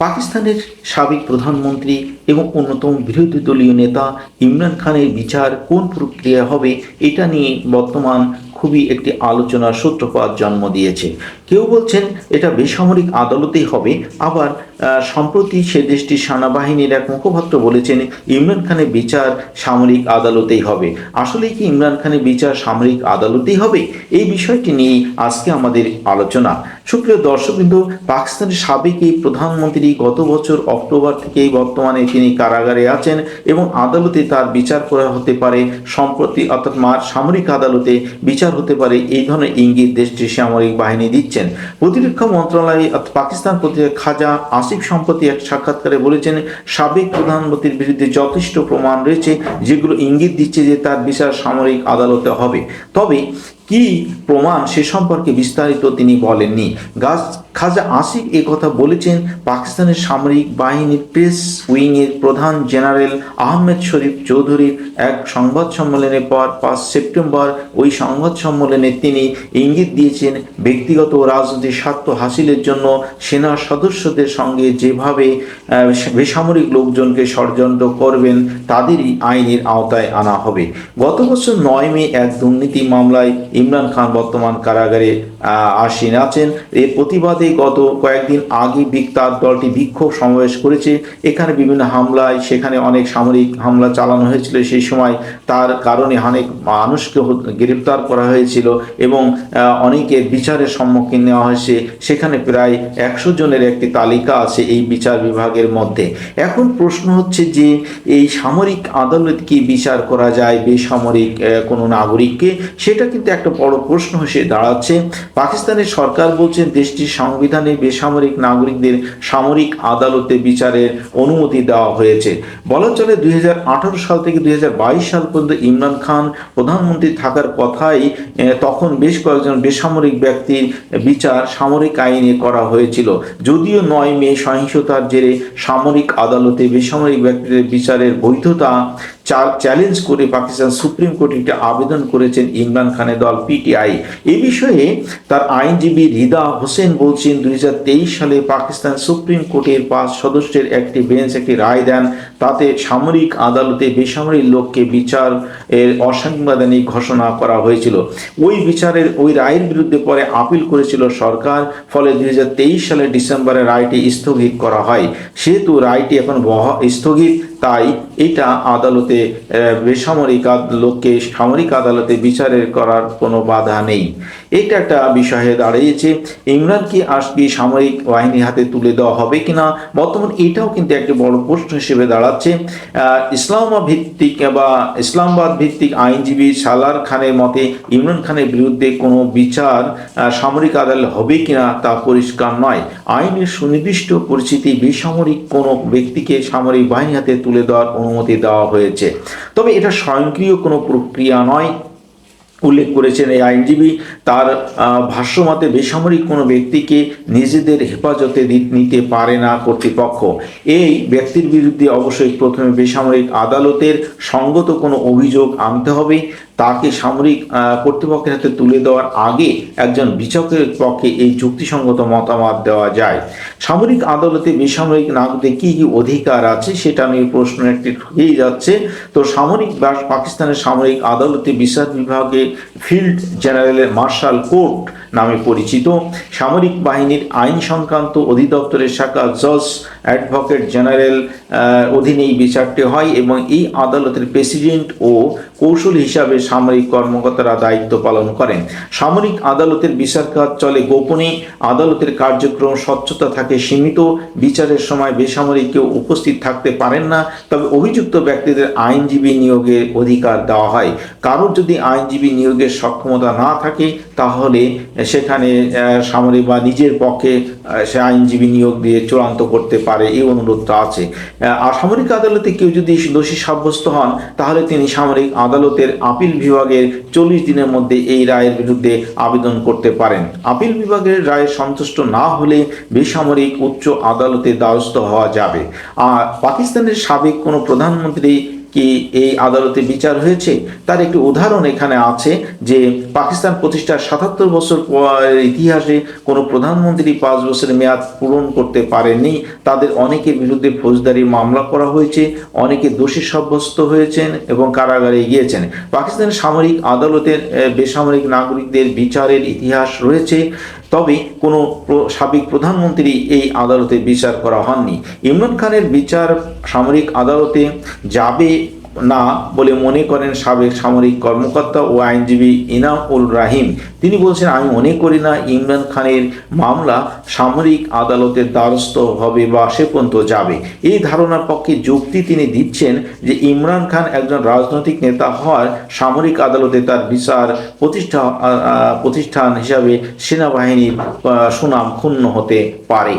পাকিস্তানের সাবেক প্রধানমন্ত্রী এবং অন্যতম বিরোধী দলীয় নেতা ইমরান খানের বিচার কোন প্রক্রিয়া হবে এটা নিয়ে বর্তমান খুবই একটি আলোচনার সূত্রপাত জন্ম দিয়েছে। কেউ বলছেন এটা বেসামরিক আদালতেই হবে। আবার সম্প্রতি সে দেশটির সেনাবাহিনীর এক মুখপাত্র বলেছেন, ইমরান খানের বিচার সামরিক আদালতেই হবে। আসলে কি ইমরান খানের বিচার সামরিক আদালতেই হবে? এই বিষয়টি নিয়ে আজকে আমাদের আলোচনা। সুপ্রিয় দর্শকবৃন্দ, পাকিস্তানের সাবেক এই প্রধানমন্ত্রী গত বছর অক্টোবর থেকেই বর্তমানে তিনি কারাগারে আছেন এবং আদালতে তার বিচার করা হতে পারে। সম্প্রতি অর্থাৎ মার সামরিক আদালতে বিচার হতে পারে, এই ধরনের ইঙ্গিত দেশটির সামরিক বাহিনী দিচ্ছেন। প্রতিরক্ষা মন্ত্রণালয় পাকিস্তান প্রতিরক্ষা খাজা আসিফ সম্প্রতি এক সাক্ষাৎকারে বলেছেন, সাবেক প্রধানমন্ত্রীর বিরুদ্ধে যথেষ্ট প্রমাণ রয়েছে, যেগুলো ইঙ্গিত দিচ্ছে যে তার বিচার সামরিক আদালতে হবে। তবে কি প্রমাণ সে সম্পর্কে বিস্তারিত তিনি বলেননি। গাছ খাজা আসিফ এ কথা বলেছেন পাকিস্তানের সামরিক বাহিনীর প্রেস উইংয়ের প্রধান জেনারেল আহমেদ শরীফ চৌধুরীর এক সংবাদ সম্মেলনের পর পাঁচ সেপ্টেম্বর ওই সংবাদ সম্মেলনে তিনি ইঙ্গিত দিয়েছেন ব্যক্তিগত ও রাজনৈতিক স্বার্থ হাসিলের জন্য সেনা সদস্যদের সঙ্গে যেভাবে বেসামরিক লোকজনকে ষড়যন্ত্র করবেন তাদেরই আইনের আওতায় আনা হবে। গত বছর নয় মে এক দুর্নীতি মামলায় ইমরান খান বর্তমান কারাগারে আসীন আছেন। এর প্রতিবাদে গত কয়েকদিন আগে বিক- তার দলটি বিক্ষোভ সমাবেশ করেছে। এখানে বিভিন্ন হামলায় সেখানে অনেক সামরিক হামলা চালানো হয়েছিল। সেই সময় তার কারণে অনেক মানুষকে গ্রেপ্তার করা হয়েছিল এবং অনেকের বিচারের সম্মুখীন নেওয়া হয়েছে। সেখানে প্রায় একশো জনের একটি তালিকা আছে এই বিচার বিভাগের মধ্যে। এখন প্রশ্ন হচ্ছে যে, এই সামরিক আদালত কি বিচার করা যায় বেসামরিক কোনো নাগরিককে? সেটা কিন্তু একটা বড় প্রশ্ন হিসেবে দাঁড়াচ্ছে। পাকিস্তানের সরকার বলছেন দেশটির সংবিধানে বেসামরিক নাগরিকদের সামরিক আদালতে বিচারের অনুমতি দেওয়া হয়েছে। বলা চলে দু হাজার আঠারো সাল থেকে দু হাজার বাইশ সাল পর্যন্ত ইমরান খান প্রধানমন্ত্রী থাকার কথাই তখন বেশ কয়েকজন বেসামরিক ব্যক্তির বিচার সামরিক আইনে করা হয়েছিল। যদিও নয় মে সহিংসতার জেরে সামরিক আদালতে বেসামরিক ব্যক্তিদের বিচারের বৈধতা চ্যালেঞ্জ করে পাকিস্তান সুপ্রিম কোর্টে একটি আবেদন করেছেন ইমরান খানের দল পিটিআই এ বিষয়ে তার আইনজীবী রিদা হোসেন বলছেন, দুই হাজার তেইশ সালে পাকিস্তান সুপ্রিম কোর্টের পাঁচ সদস্যের একটি বেঞ্চ, একটি রায় দেন। তাতে সামরিক আদালতে বেসামরিক লোককে বিচার এর অসাংবিধানিক ঘোষণা করা হয়েছিল। ওই বিচারের, ওই রায়ের বিরুদ্ধে পরে আপিল করেছিল সরকার, ফলে দুই সালে ডিসেম্বরে রায়টি স্থগিত করা হয়। সেহেতু রায়টি এখন বহ- স্থগিত। তাই এটা আদালতে বেসামরিক লোককে সামরিক আদালতে বিচারের করার কোনো বাধা নেই। এটা একটা বিষয়ে দাঁড়িয়েছে, ইমরান কি আজকে সামরিক বাহিনীর হাতে তুলে দেওয়া হবে কিনা? বর্তমান এটাও কিন্তু একটি বড় প্রশ্ন হিসেবে দাঁড়াচ্ছে। ইসলামা ভিত্তিক বা ইসলামাবাদ ভিত্তিক আইনজীবী সালার খানের মতে, ইমরান খানের বিরুদ্ধে কোনো বিচার সামরিক আদালত হবে কিনা তা পরিষ্কার নয়। আইনের সুনির্দিষ্ট পরিচিতি বেসামরিক কোনো ব্যক্তিকে সামরিক বাহিনী হাতে তুলে দেওয়ার অনুমতি দেওয়া হয়েছে। তবে এটা স্বয়ংক্রিয় কোনো প্রক্রিয়া নয়। উল্লেখ করেছেন এই আইনজীবী, তার ভাষ্যমতে বেসামরিক কোনো ব্যক্তিকে নিজেদের হেফাজতে নিতে পারে না কর্তৃপক্ষ। এই ব্যক্তির বিরুদ্ধে অবশ্যই প্রথমে বেসামরিক আদালতের সঙ্গত কোনো অভিযোগ আনতে হবে। তাকে সামরিক কর্তৃপক্ষের হাতে তুলে দেওয়ার আগে একজন বিচারকের পক্ষে এই যুক্তিসঙ্গত মতামত দেওয়া যায়। সামরিক আদালতে বেসামরিক নাগরিকদের কী কী অধিকার আছে সেটা নিয়ে প্রশ্ন একটি ঠকেই যাচ্ছে। তো সামরিক পাকিস্তানের সামরিক আদালতে বিচার বিভাগে ফিল্ড জেনারেলের মার্শাল কোর্ট নামে পরিচিত। সামরিক বাহিনীর আইন সংক্রান্ত অধিদপ্তরের শাখা জজ, অ্যাডভোকেট জেনারেল অধীনে এই বিচারটি হয় এবং এই আদালতের প্রেসিডেন্ট ও কৌশল হিসাবে সামরিক কর্মকর্তারা দায়িত্ব পালন করেন। সামরিক আদালতের বিচার কাজ চলে গোপনে। আদালতের কার্যক্রম স্বচ্ছতা থাকে সীমিত। বিচারের সময় বেসামরিক কেউ উপস্থিত থাকতে পারেন না। তবে অভিযুক্ত ব্যক্তিদের আইনজীবী নিয়োগের অধিকার দেওয়া হয়। কারোর যদি আইনজীবী নিয়োগের সক্ষমতা না থাকে তাহলে সেখানে সামরিক বা নিজের পক্ষে সে আইনজীবী নিয়োগ দিয়ে চূড়ান্ত করতে পারে, এই অনুরোধটা আছে। আর সামরিক আদালতে কেউ যদি দোষী সাব্যস্ত হন, তাহলে তিনি সামরিক আদালতের আপিল বিভাগের চল্লিশ দিনের মধ্যে এই রায়ের বিরুদ্ধে আবেদন করতে পারেন। আপিল বিভাগের রায়ে সন্তুষ্ট না হলে বেসামরিক উচ্চ আদালতে দ্বারস্থ হওয়া যাবে। আর পাকিস্তানের সাবেক কোনো প্রধানমন্ত্রী কি এই আদালতে বিচার হয়েছে? তার একটি উদাহরণ এখানে আছে যে পাকিস্তান প্রতিষ্ঠার সাতাত্তর বছর ইতিহাসে কোনো প্রধানমন্ত্রী পাঁচ বছরের মেয়াদ পূরণ করতে পারেননি। তাদের অনেকের বিরুদ্ধে ফৌজদারি মামলা করা হয়েছে, অনেকে দোষী সাব্যস্ত হয়েছেন এবং কারাগারে গিয়েছেন। পাকিস্তানের সামরিক আদালতের বেসামরিক নাগরিকদের বিচারের ইতিহাস রয়েছে। তবে কোনো সাবেক প্রধানমন্ত্রী এই আদালতে বিচার করা হননি। ইমরান খানের বিচার সামরিক আদালতে যাবে না বলে মনে করেন সাবেক সামরিক কর্মকর্তা ও আইনজীবী ইনাম উল রাহিম। তিনি বলছেন, আমি মনে করি না ইমরান খানের মামলা সামরিক আদালতের দ্বারস্থ হবে বা সে পর্যন্ত যাবে। এই ধারণার পক্ষে যুক্তি তিনি দিচ্ছেন যে, ইমরান খান একজন রাজনৈতিক নেতা হওয়ার সামরিক আদালতে তার বিচার প্রতিষ্ঠা প্রতিষ্ঠান হিসাবে সেনাবাহিনীর সুনাম ক্ষুণ্ণ হতে পারে।